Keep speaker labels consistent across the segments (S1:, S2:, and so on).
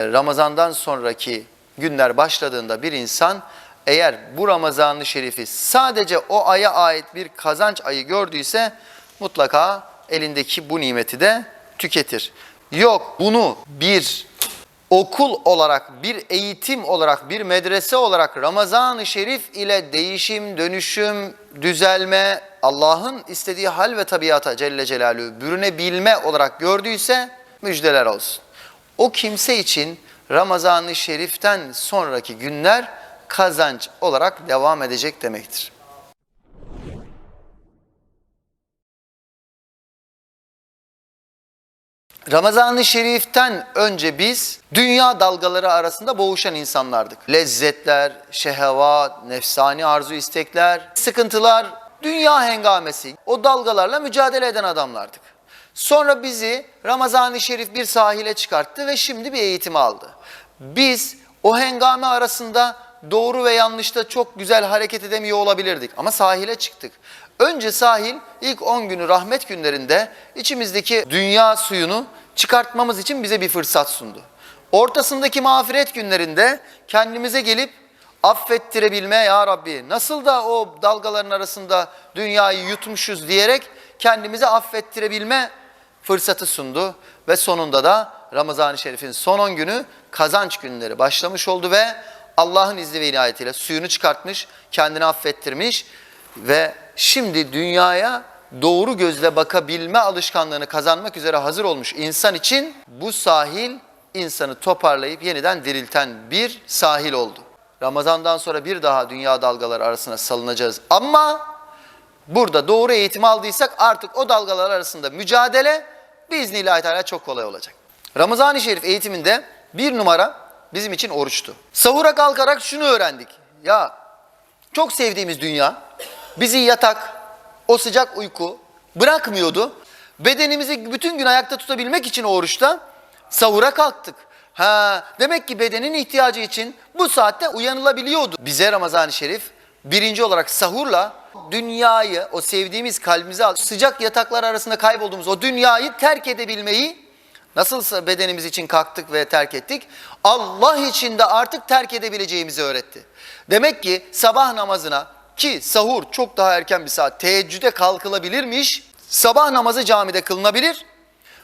S1: Ramazandan sonraki günler başladığında bir insan eğer bu Ramazan-ı Şerif'i sadece o aya ait bir kazanç ayı gördüyse mutlaka elindeki bu nimeti de tüketir. Yok bunu bir okul olarak, bir eğitim olarak, bir medrese olarak Ramazan-ı Şerif ile değişim, dönüşüm, düzelme, Allah'ın istediği hal ve tabiata Celle Celaluhu bürünebilme olarak gördüyse müjdeler olsun. O kimse için Ramazan-ı Şerif'ten sonraki günler kazanç olarak devam edecek demektir. Ramazan-ı Şerif'ten önce biz dünya dalgaları arasında boğuşan insanlardık. Lezzetler, şehevat, nefsani arzu istekler, sıkıntılar, dünya hengamesi. O dalgalarla mücadele eden adamlardık. Sonra bizi Ramazan-ı Şerif bir sahile çıkarttı ve şimdi bir eğitim aldı. Biz o hengame arasında doğru ve yanlışta çok güzel hareket edemiyor olabilirdik ama sahile çıktık. Önce sahil ilk 10 günü rahmet günlerinde içimizdeki dünya suyunu çıkartmamız için bize bir fırsat sundu. Ortasındaki mağfiret günlerinde kendimize gelip affettirebilme ya Rabbi nasıl da o dalgaların arasında dünyayı yutmuşuz diyerek kendimize affettirebilme fırsatı sundu ve sonunda da Ramazan-ı Şerif'in son 10 günü kazanç günleri başlamış oldu ve Allah'ın izni ve inayetiyle suyunu çıkartmış, kendini affettirmiş ve şimdi dünyaya doğru gözle bakabilme alışkanlığını kazanmak üzere hazır olmuş insan için bu sahil insanı toparlayıp yeniden dirilten bir sahil oldu. Ramazandan sonra bir daha dünya dalgaları arasına salınacağız ama burada doğru eğitim aldıysak artık o dalgalar arasında mücadele biiznillahü teala çok kolay olacak. Ramazan-ı Şerif eğitiminde bir numara bizim için oruçtu. Sahura kalkarak şunu öğrendik. Ya çok sevdiğimiz dünya bizi yatak, o sıcak uyku bırakmıyordu. Bedenimizi bütün gün ayakta tutabilmek için oruçta sahura kalktık. Ha, demek ki bedenin ihtiyacı için bu saatte uyanılabiliyordu. Bize Ramazan-ı Şerif birinci olarak sahurla dünyayı, o sevdiğimiz kalbimize al- sıcak yataklar arasında kaybolduğumuz o dünyayı terk edebilmeyi Nasılsa bedenimiz için kalktık ve terk ettik. Allah için de artık terk edebileceğimizi öğretti. Demek ki sabah namazına ki sahur çok daha erken bir saat teheccüde kalkılabilirmiş. Sabah namazı camide kılınabilir.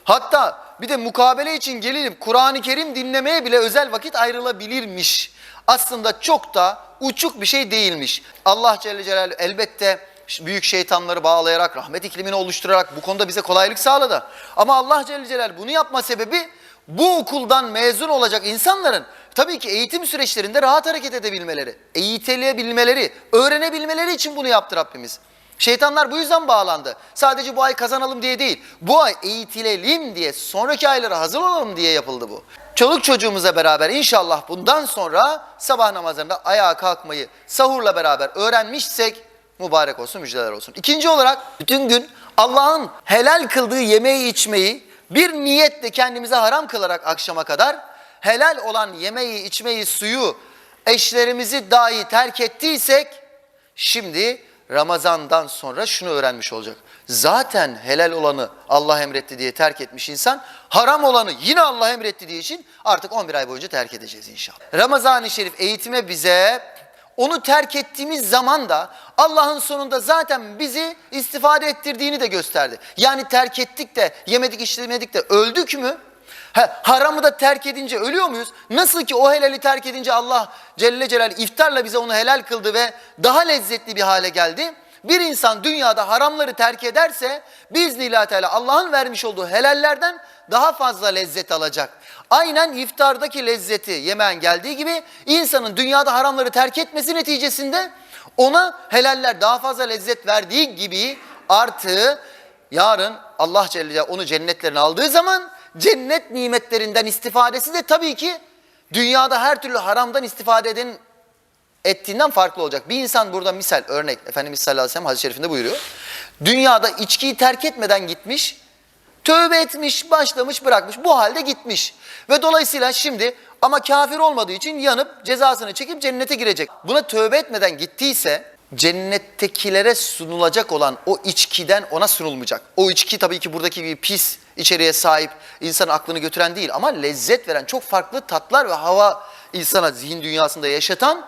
S1: Hatta bir de mukabele için gelelim Kur'an-ı Kerim dinlemeye bile özel vakit ayrılabilirmiş. Aslında çok da uçuk bir şey değilmiş. Allah Celle Celaluhu elbette büyük şeytanları bağlayarak, rahmet iklimini oluşturarak bu konuda bize kolaylık sağladı. Ama Allah Celle Celaluhu bunu yapma sebebi bu okuldan mezun olacak insanların tabii ki eğitim süreçlerinde rahat hareket edebilmeleri, eğitilebilmeleri, öğrenebilmeleri için bunu yaptı Rabbimiz. Şeytanlar bu yüzden bağlandı. Sadece bu ay kazanalım diye değil. Bu ay eğitilelim diye, sonraki aylara hazır olalım diye yapıldı bu. Çoluk çocuğumuza beraber inşallah bundan sonra sabah namazlarında ayağa kalkmayı sahurla beraber öğrenmişsek mübarek olsun, müjdeler olsun. İkinci olarak bütün gün Allah'ın helal kıldığı yemeği içmeyi bir niyetle kendimize haram kılarak akşama kadar helal olan yemeği, içmeyi, suyu, eşlerimizi dahi terk ettiysek şimdi Ramazan'dan sonra şunu öğrenmiş olacak. Zaten helal olanı Allah emretti diye terk etmiş insan, haram olanı yine Allah emretti diye için artık 11 ay boyunca terk edeceğiz inşallah. Ramazan-ı Şerif eğitime bize onu terk ettiğimiz zaman da Allah'ın sonunda zaten bizi istifade ettirdiğini de gösterdi. Yani terk ettik de yemedik içmedik de öldük mü? He, haramı da terk edince ölüyor muyuz? Nasıl ki o helali terk edince Allah Celle Celal iftarla bize onu helal kıldı ve daha lezzetli bir hale geldi. Bir insan dünyada haramları terk ederse biiznillahü teala Allah'ın vermiş olduğu helallerden daha fazla lezzet alacak. Aynen iftardaki lezzeti yemeğin geldiği gibi insanın dünyada haramları terk etmesi neticesinde ona helaller daha fazla lezzet verdiği gibi artı yarın Allah Celle onu cennetlerine aldığı zaman cennet nimetlerinden istifadesi de tabii ki dünyada her türlü haramdan istifade eden ettiğinden farklı olacak. Bir insan burada misal örnek Efendimiz sallallahu aleyhi ve sellem hadis-i şerifinde buyuruyor. Dünyada içkiyi terk etmeden gitmiş, tövbe etmiş, başlamış, bırakmış. Bu halde gitmiş. Ve dolayısıyla şimdi ama kafir olmadığı için yanıp cezasını çekip cennete girecek. Buna tövbe etmeden gittiyse cennettekilere sunulacak olan o içkiden ona sunulmayacak. O içki tabii ki buradaki bir pis içeriğe sahip insanın aklını götüren değil ama lezzet veren çok farklı tatlar ve hava insana zihin dünyasında yaşatan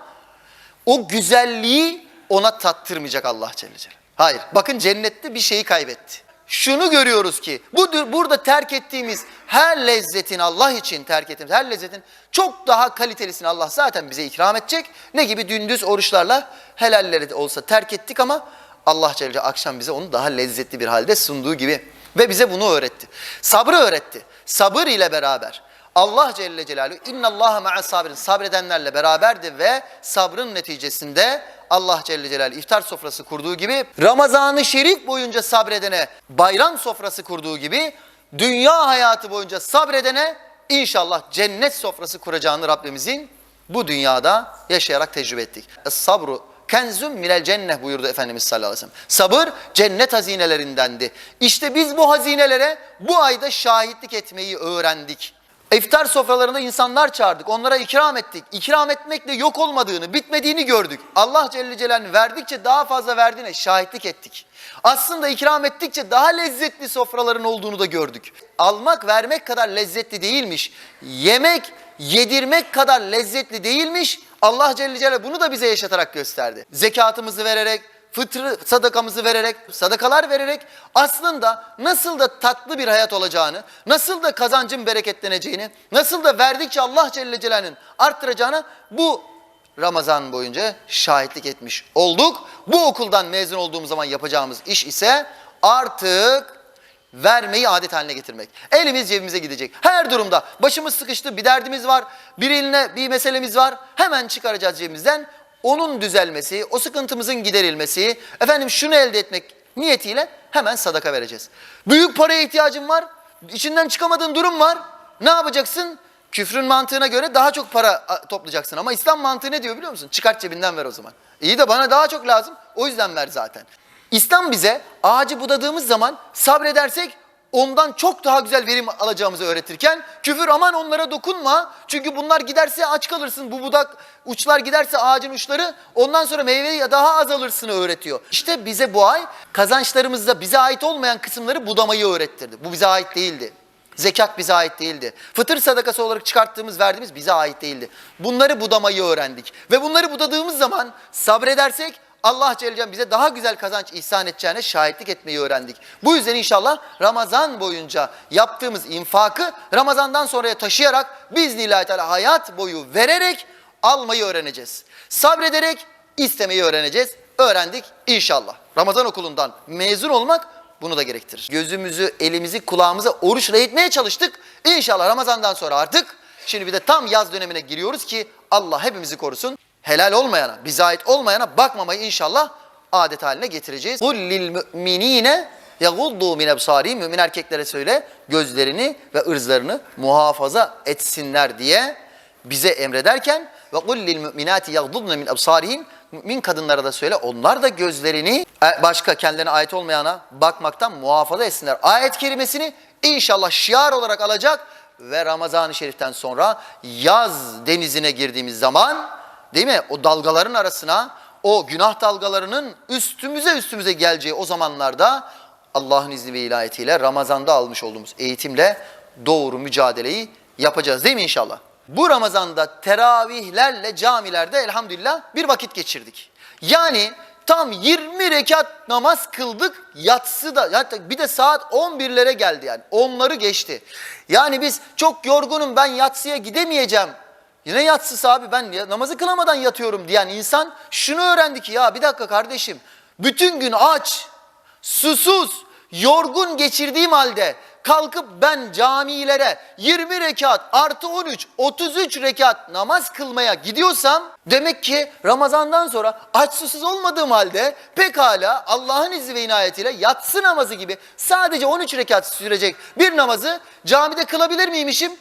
S1: o güzelliği ona tattırmayacak Allah Celle Celaluhu. Hayır. Bakın cennette bir şeyi kaybetti. Şunu görüyoruz ki bu burada terk ettiğimiz her lezzetin Allah için terk ettiğimiz her lezzetin çok daha kalitelisini Allah zaten bize ikram edecek. Ne gibi dündüz oruçlarla helalleri de olsa terk ettik ama Allah Celle akşam bize onu daha lezzetli bir halde sunduğu gibi ve bize bunu öğretti. Sabrı öğretti. Sabır ile beraber Allah Celle Celaluhu innallaha ma'as sabirin sabredenlerle beraberdi ve sabrın neticesinde Allah Celle Celaluhu iftar sofrası kurduğu gibi Ramazan-ı Şerif boyunca sabredene bayram sofrası kurduğu gibi dünya hayatı boyunca sabredene inşallah cennet sofrası kuracağını Rabbimizin bu dünyada yaşayarak tecrübe ettik. Sabru kenzum minel cennet buyurdu Efendimiz sallallahu aleyhi ve sellem. Sabır cennet hazinelerindendi. İşte biz bu hazinelere bu ayda şahitlik etmeyi öğrendik. İftar sofralarında insanlar çağırdık. Onlara ikram ettik. İkram etmekle yok olmadığını, bitmediğini gördük. Allah Celle Celaluhu verdikçe daha fazla verdiğine şahitlik ettik. Aslında ikram ettikçe daha lezzetli sofraların olduğunu da gördük. Almak, vermek kadar lezzetli değilmiş. Yemek, yedirmek kadar lezzetli değilmiş. Allah Celle Celaluhu bunu da bize yaşatarak gösterdi. Zekatımızı vererek, fıtrı sadakamızı vererek, sadakalar vererek aslında nasıl da tatlı bir hayat olacağını, nasıl da kazancın bereketleneceğini, nasıl da verdikçe Allah Celle Celaluhu'nun arttıracağını bu Ramazan boyunca şahitlik etmiş olduk. Bu okuldan mezun olduğumuz zaman yapacağımız iş ise artık vermeyi adet haline getirmek. Elimiz cebimize gidecek. Her durumda başımız sıkıştı, bir derdimiz var, bir eline bir meselemiz var. Hemen çıkaracağız cebimizden. Onun düzelmesi, o sıkıntımızın giderilmesi, efendim şunu elde etmek niyetiyle hemen sadaka vereceğiz. Büyük paraya ihtiyacın var, içinden çıkamadığın durum var. Ne yapacaksın? Küfrün mantığına göre daha çok para toplayacaksın ama İslam mantığı ne diyor biliyor musun? Çıkart cebinden ver o zaman. İyi de bana daha çok lazım. O yüzden ver zaten. İslam bize ağacı budadığımız zaman sabredersek ondan çok daha güzel verim alacağımızı öğretirken küfür aman onlara dokunma çünkü bunlar giderse aç kalırsın bu budak uçlar giderse ağacın uçları ondan sonra meyveyi daha az alırsın öğretiyor. İşte bize bu ay kazançlarımızda bize ait olmayan kısımları budamayı öğrettirdi. Bu bize ait değildi. Zekat bize ait değildi. Fıtır sadakası olarak çıkarttığımız, verdiğimiz bize ait değildi. Bunları budamayı öğrendik. Ve bunları budadığımız zaman sabredersek Allah Celle Celaluhu bize daha güzel kazanç ihsan edeceğine şahitlik etmeyi öğrendik. Bu yüzden inşallah Ramazan boyunca yaptığımız infakı Ramazandan sonraya taşıyarak biiznillahü teala hayat boyu vererek almayı öğreneceğiz. Sabrederek istemeyi öğreneceğiz. Öğrendik inşallah. Ramazan okulundan mezun olmak bunu da gerektirir. Gözümüzü, elimizi, kulağımızı oruçla eğitmeye çalıştık. İnşallah Ramazan'dan sonra artık şimdi bir de tam yaz dönemine giriyoruz ki Allah hepimizi korusun. Helal olmayana, bize ait olmayana bakmamayı inşallah adet haline getireceğiz. Lil müminine yaguddu min ebsarihim mümin erkeklere söyle gözlerini ve ırzlarını muhafaza etsinler diye bize emrederken ve lil müminati yagdudna min ebsarihim mümin kadınlara da söyle onlar da gözlerini e, başka kendilerine ait olmayana bakmaktan muhafaza etsinler. Ayet kelimesini inşallah şiar olarak alacak ve Ramazan-ı Şerif'ten sonra yaz denizine girdiğimiz zaman değil mi o dalgaların arasına o günah dalgalarının üstümüze üstümüze geleceği o zamanlarda Allah'ın izni ve ilahiyetiyle Ramazan'da almış olduğumuz eğitimle doğru mücadeleyi yapacağız değil mi inşallah? Bu Ramazan'da teravihlerle camilerde elhamdülillah bir vakit geçirdik. Yani tam 20 rekat namaz kıldık yatsı da hatta bir de saat 11'lere geldi yani onları geçti. Yani biz çok yorgunum ben yatsıya gidemeyeceğim. Yine yatsısı abi ben namazı kılamadan yatıyorum diyen insan şunu öğrendi ki ya bir dakika kardeşim bütün gün aç, susuz, yorgun geçirdiğim halde kalkıp ben camilere 20 rekat artı 13, 33 rekat namaz kılmaya gidiyorsam demek ki Ramazan'dan sonra aç susuz olmadığım halde pekala Allah'ın izni ve inayetiyle yatsı namazı gibi sadece 13 rekat sürecek bir namazı camide kılabilir miymişim?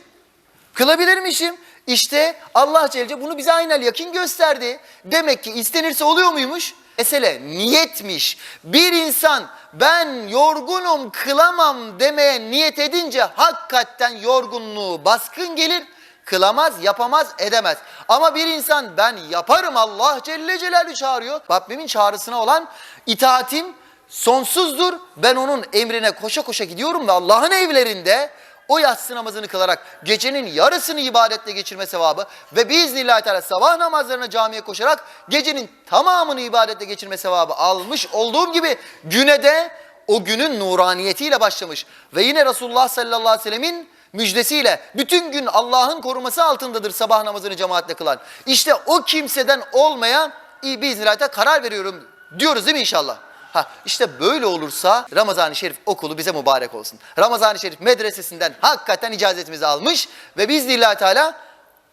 S1: Kılabilirmişim. İşte Allah Celle bunu bize aynel yakin gösterdi. Demek ki istenirse oluyor muymuş? Mesele niyetmiş. Bir insan ben yorgunum kılamam demeye niyet edince hakikaten yorgunluğu baskın gelir. Kılamaz, yapamaz, edemez. Ama bir insan ben yaparım Allah Celle Celaluhu çağırıyor. Rabbimin çağrısına olan itaatim sonsuzdur. Ben onun emrine koşa koşa gidiyorum ve Allah'ın evlerinde o yatsı namazını kılarak gecenin yarısını ibadetle geçirme sevabı ve biiznillahü teala sabah namazlarına camiye koşarak gecenin tamamını ibadetle geçirme sevabı almış olduğum gibi güne de o günün nuraniyetiyle başlamış. Ve yine Resulullah sallallahu aleyhi ve sellemin müjdesiyle bütün gün Allah'ın koruması altındadır sabah namazını cemaatle kılan. İşte o kimseden olmaya iyi biiznillahü teala karar veriyorum diyoruz değil mi inşallah? Ha işte böyle olursa Ramazan-ı Şerif okulu bize mübarek olsun. Ramazan-ı Şerif medresesinden hakikaten icazetimizi almış ve biz Teala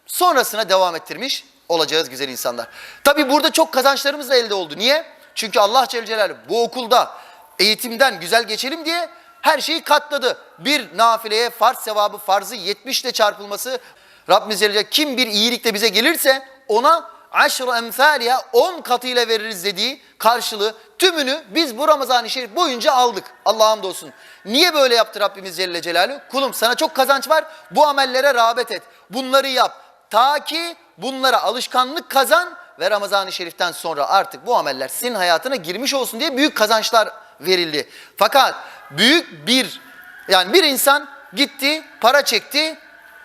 S1: sonrasına devam ettirmiş olacağız güzel insanlar. Tabi burada çok kazançlarımız da elde oldu. Niye? Çünkü Allah Celle Celaluhu bu okulda eğitimden güzel geçelim diye her şeyi katladı. Bir nafileye farz sevabı farzı 70 ile çarpılması Rabbimiz Celle kim bir iyilikle bize gelirse ona aşru emsaliha 10 katıyla veririz dediği karşılığı tümünü biz bu Ramazan-ı Şerif boyunca aldık. Allah'a hamdolsun. Niye böyle yaptı Rabbimiz Celle Celaluhu? Kulum sana çok kazanç var. Bu amellere rağbet et. Bunları yap. Ta ki bunlara alışkanlık kazan ve Ramazan-ı Şerif'ten sonra artık bu ameller senin hayatına girmiş olsun diye büyük kazançlar verildi. Fakat büyük bir yani bir insan gitti para çekti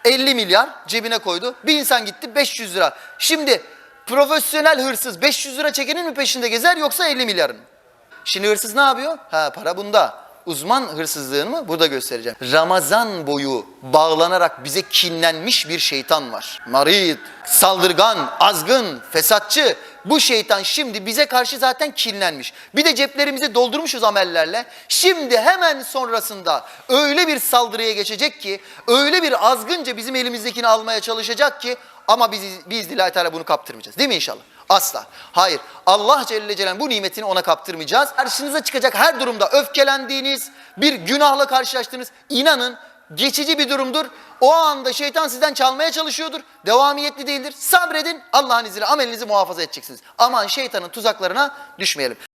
S1: 50 milyar cebine koydu. Bir insan gitti 500 lira. Şimdi profesyonel hırsız 500 lira çekenin mi peşinde gezer yoksa 50 milyarın? Şimdi hırsız ne yapıyor? Ha para bunda. Uzman hırsızlığını mı? Burada göstereceğim. Ramazan boyu bağlanarak bize kinlenmiş bir şeytan var. Marid, saldırgan, azgın, fesatçı. Bu şeytan şimdi bize karşı zaten kinlenmiş. Bir de ceplerimizi doldurmuşuz amellerle. Şimdi hemen sonrasında öyle bir saldırıya geçecek ki, öyle bir azgınca bizim elimizdekini almaya çalışacak ki ama biz, biz Dilahi Teala bunu kaptırmayacağız. Değil mi inşallah? Asla. Hayır. Allah Celle Celaluhu bu nimetini ona kaptırmayacağız. Karşınıza çıkacak her durumda öfkelendiğiniz, bir günahla karşılaştığınız inanın geçici bir durumdur. O anda şeytan sizden çalmaya çalışıyordur. Devamiyetli değildir. Sabredin. Allah'ın izniyle amelinizi muhafaza edeceksiniz. Aman şeytanın tuzaklarına düşmeyelim.